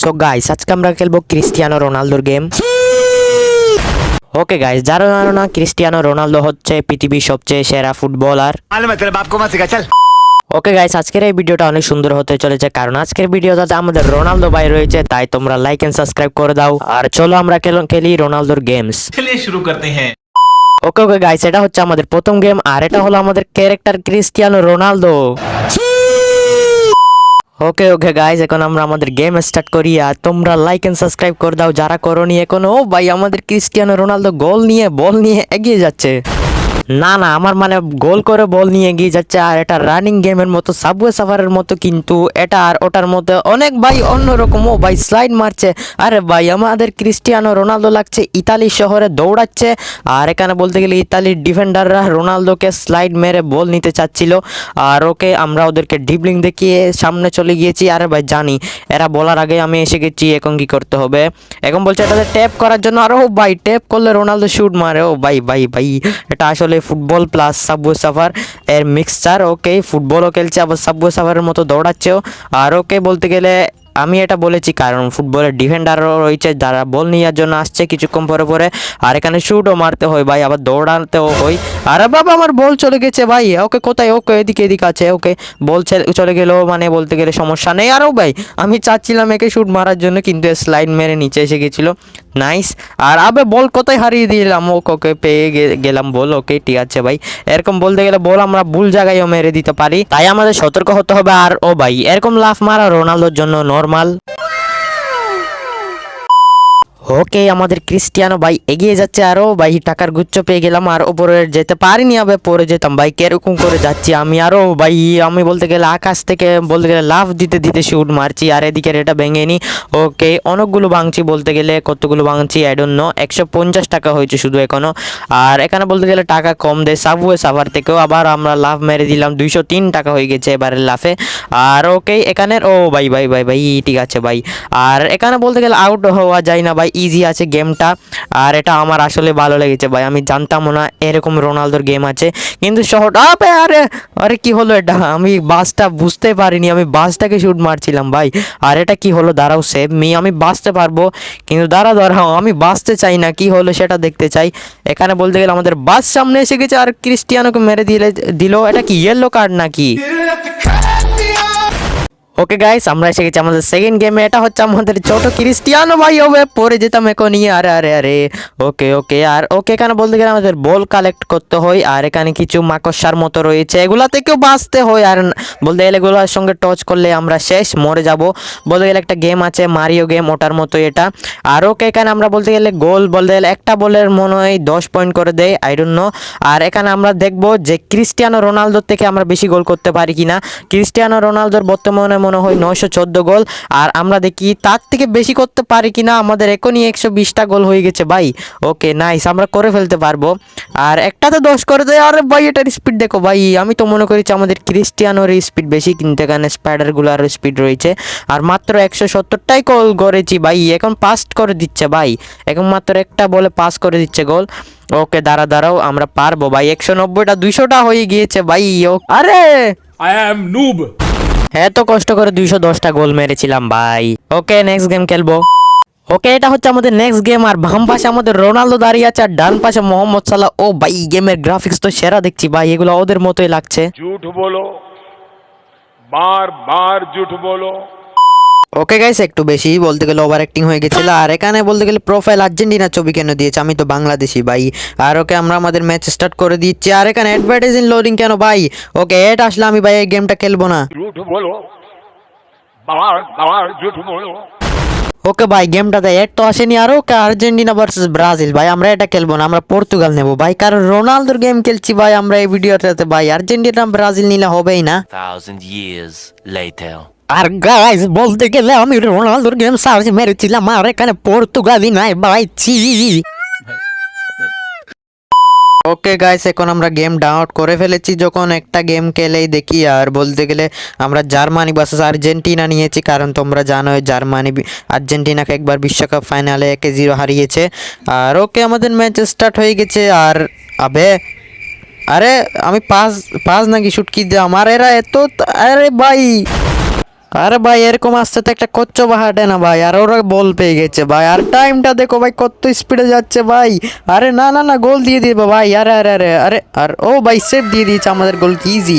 So guys আজকে আমরা খেলব ক্রিস্টিয়ানো রোনালদোর গেম ওকে গাইস যারা জানো না ক্রিস্টিয়ানো রোনালদো হচ্ছে পৃথিবীর সবচেয়ে সেরা ফুটবলার। ওকে গাইস আজকের এই ভিডিওটা অনেক সুন্দর হতে চলেছে কারণ আজকের ভিডিওটাতে আমাদের রোনালদো ভাই রয়েছে তাই তোমরা লাইক এন্ড সাবস্ক্রাইব করে দাও। আর চলো আমরা খেলি রোনালদোর গেমস শুরু করতে হ্যাঁ। ওকে ওকে গাইস এটা হচ্ছে আমাদের প্রথম গেম আর এটা হলো আমাদের character Cristiano Ronaldo. Okay okay guys এখন আমরা আমাদের গেম স্টার্ট করি আর তোমরা লাইক এন্ড সাবস্ক্রাইব করে দাও। যারা করো নি এখন ও ভাই, আমাদের ক্রিস্টিয়ানো রোনালদো গোল নিয়ে বল নিয়ে এগিয়ে যাচ্ছে। না না, আমার মানে গোল করে বল নিয়ে এগিয়ে যাচ্ছে আর এটা রানিং গেমের মতো সাবওয়ে সাফারের মতো কিন্তু এটা আর ওটার মধ্যে অনেক ভাই অন্যরকম ও ভাই স্লাইড মারছে। আরে ভাই, আমাদের ক্রিস্টিয়ানো রোনালদো লাগছে, ইতালি শহরে দৌড়াচ্ছে। আর এখানে বলতে গেলে ইতালির ডিফেন্ডাররা রোনালদোকে স্লাইড মেরে বল নিতে চাচ্ছিল। আর ওকে আমরা ওদেরকে ডিবলিং দেখিয়ে সামনে চলে গিয়েছি। আরে ভাই, জানি, এরা বলার আগে আমি এসে গেছি, এখন কি করতে হবে? এখন বলছে এটাতে ট্যাপ করার জন্য, আরে ও ভাই ট্যাপ করলে রোনালদো শুট মারে। ও ভাই ভাই ভাই, এটা আসলে ফুটবল প্লাস সাবওয়ে সাফার এর মিক্সচার ওকে ফুটবলও খেলছে, আবার সাবওয়ে সাফারের মতো দৌড়াচ্ছেও। আর ওকে বলতে গেলে আমি এটা বলেছি কারণ ফুটবলের ডিফেন্ডারও রয়েছে, যারা বল নেওয়ার জন্য আসছে কিছুক্ষণ পরে পরে, আর এখানে শুটও মারতে হয় ভাই, আবার দৌড়াতেও হয়। আর বাবা, আমার বল চলে গেছে ভাই ওকে কোথায়? ওকে এদিকে এদিকে আছে ওকে বল চলে গেলেও মানে বলতে গেলে সমস্যা নেই। আরও ভাই, আমি চাচ্ছিলাম একে শ্যুট মারার জন্য, কিন্তু স্লাইড মেরে নিচে এসে গেছিল। নাইস আর আবে বল কোথায় হারিয়ে দিলাম? ওকে পেয়ে গেলাম বল। ওকে, ঠিক আছে ভাই। এরকম বলতে গেলে বল আমরা ভুল জায়গায়ও মেরে দিতে পারি। তাই আমাদের সতর্ক হতে হবে আর, ও ভাই, এরকম লাফ মারা রোনালদোর জন্য নর্মাল ওকে, আমাদের ক্রিস্টিয়ানো ভাই এগিয়ে যাচ্ছে আরও। ভাই, টাকার গুচ্ছ পেয়ে গেলাম, আর ওপরে যেতে পারিনি আবে পরে যেতাম। ভাই, কীরকম করে যাচ্ছি আমি আরও। ভাই, আমি বলতে গেলে আকাশ থেকে, বলতে গেলে লাভ দিতে দিতে শুট মারছি, আর এদিকে এটা ভেঙে নি ওকে, অনেকগুলো ভাঙছি বলতে গেলে, কতগুলো ভাঙছি নো একশো পঞ্চাশ টাকা হয়েছে শুধু এখনও। আর এখানে বলতে গেলে টাকা কম দেয় সাবওয়ে সাভার থেকেও আবার আমরা লাভ মেরে দিলাম, দুইশো তিন টাকা হয়ে গেছে এবারের লাফে। আর ওকে, এখানের, ও ভাই ভাই ভাই ভাই, ঠিক আছে ভাই। আর এখানে বলতে গেলে আউট হওয়া যায় না ভাই ইজি আছে গেমটা আর এটা আমার আসলে ভালো লেগেছে ভাই। আমি জানতামও না এরকম রোনালদোর গেম আছে। কিন্তু শহর আবে, আরে আরে কি হলো এটা? আমি বাসটা বুঝতে পারিনি। আমি বাসটাকে শ্যুট মারছিলাম ভাই। আর এটা কি হলো? দাঁড়াও সেভ মি আমি বাঁচতে পারব। কিন্তু দাঁড়া দাঁড়াও। আমি বাঁচতে চাই না। কি হলো সেটা দেখতে চাই। এখানে বলতে গেলে আমাদের বাস সামনে এসে গেছে। আর ক্রিস্টিয়ানোকে মেরে দিলে দিল। এটা কি ইয়েলো কার্ড নাকি? ওকে গাইস আমরা এসে গেছি আমাদের সেকেন্ড গেমে এটা হচ্ছে আমাদের ছোট ক্রিস্টিয়ানো ভাই হবে। পরে যেতাম এখনই আরে আরে আরে। ওকে ওকে আর ওকে এখানে বলতে গেলে আমাদের বল কালেক্ট করতে হয়। আর এখানে কিছু মাকড়সার মতো রয়েছে। এগুলা থেকেও বাঁচতে হয়। আর বলতে গেলে এগুলোর সঙ্গে টচ করলে আমরা শেষ, মরে যাব। বলতে গেলে একটা গেম আছে মারিও গেম ওটার মতো এটা। আর ওকে এখানে আমরা বলতে গেলে গোল বলতে গেলে একটা বলের মনে হয় দশ পয়েন্ট করে দেয়। আই নো আর এখানে আমরা দেখব যে ক্রিস্টিয়ানো রোনালদোর থেকে আমরা বেশি গোল করতে পারি কিনা। ক্রিস্টিয়ানো রোনালদোর বর্তমানে মনে হয় নয়শো চোদ্দ গোল। আর আমরা দেখি তার থেকে বেশি করতে পারি কি না আমাদের এখনই একশো বিশটা গোল হয়ে গেছে ভাই। ওকে নাইস আমরা করে ফেলতে পারব। আর একটা তো দশ করে দেয়, আরে ভাই, এটার স্পিড দেখো ভাই। আমি তো মনে করেছি আমাদের ক্রিস্টিয়ানোর স্পিড বেশি, কিন্তু এখানে স্পাইডারগুলোর স্পিড রয়েছে। আর মাত্র একশো সত্তরটাই গোল করেছি ভাই, এখন পাস করে দিচ্ছে ভাই। এখন মাত্র একটা বলে পাস করে দিচ্ছে গোল। ওকে দাঁড়া দাঁড়াও, আমরা পারব ভাই। একশো নব্বইটা দুইশোটা হয়ে গিয়েছে ভাই আরে! আই অ্যাম নুব এত কষ্ট করে দুইশো দশটা গোল মেরেছিলাম ভাই। ওকে নেক্সট গেম খেলব। ওকে, এটা হচ্ছে আমাদের নেক্সট গেম আর বাম পাশে আমাদের রোনালদো দাঁড়িয়ে আছে, আর ডান পাশে মোহাম্মদ সালাহ। ও ভাই গেমের গ্রাফিক্স তো সেরা দেখছি ভাই, এগুলো ওদের মতোই লাগছে। বলো, বার বার বলো। ওকে গাইস একটু বেশি বলতে গেলে ওভার অ্যাক্টিং হয়ে গেছিল। আর এখানে বলতে গেলে প্রোফাইল আর্জেন্টিনার ছবি কেন দিয়েছে? আমি তো বাংলাদেশি ভাই। আর ওকে আমরা আমাদের ম্যাচ স্টার্ট করে দিচ্ছি। আর এখানে অ্যাডভার্টাইজ ইন লোডিং কেন ভাই? ওকে এড আসলে আমি ভাই এই গেমটা খেলব না। ওকে ভাই গেমটাতে এড তো আসেনি। আর ওকে আর্জেন্টিনা ভার্সেস ব্রাজিল। ভাই আমরা এটা খেলব না আমরা পর্তুগাল নেব। ভাই কারণ রোনালদোর গেম খেলছি ভাই আমরা এই ভিডিওটাতে ভাই আর্জেন্টিনা ব্রাজিল নিলে হবেই না। আর গাইস বলতে গেলে আমি রোনালদোর গেম সার্চ মেরেছিলাম, আর এখানে পর্তুগালি নাই ভাই, ছি। ওকে গাইস এখন আমরা গেম ডাউনলোড করে ফেলেছি, যখন একটা গেম খেলেই দেখি, আর বলতে গেলে আমরা জার্মানি ভার্সেস আর্জেন্টিনা নিয়েছি, কারণ তোমরা জানো জার্মানি আর্জেন্টিনাকে একবার বিশ্বকাপ ফাইনালে একে জিরো হারিয়েছে। আর ওকে আমাদের ম্যাচ স্টার্ট হয়ে গেছে, আর আবে, আরে আমি পাস পাস নাকি শুটকি দিলাম, আর এরা এত আরে ভাই। আরে ভাই, এরকম আসতে তো একটা কচ্চ বাহাটে না ভাই, আর ওরা বল পেয়ে গেছে ভাই, আর টাইমটা দেখো ভাই, কত স্পিডে যাচ্ছে ভাই। আরে না না না গোল দিয়ে দিবে ভাই, আরে আরে আরে আরে, আর, ও ভাই সেফ দিয়ে দিয়েছে আমাদের গোল কি ইজি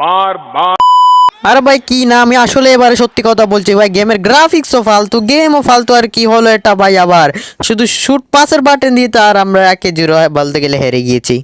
বার বার। আরে ভাই, কি না? আমি আসলে এবারে সত্যি কথা বলছি ভাই, গেমের গ্রাফিক্স ও ফালতু গেম ও ফালতু, আর কি হলো এটা ভাই আবার? শুধু শুট পাসের বাটন দিয়ে তো আর আমরা একে জিরো বলতে গেলে হেরে গিয়েছি।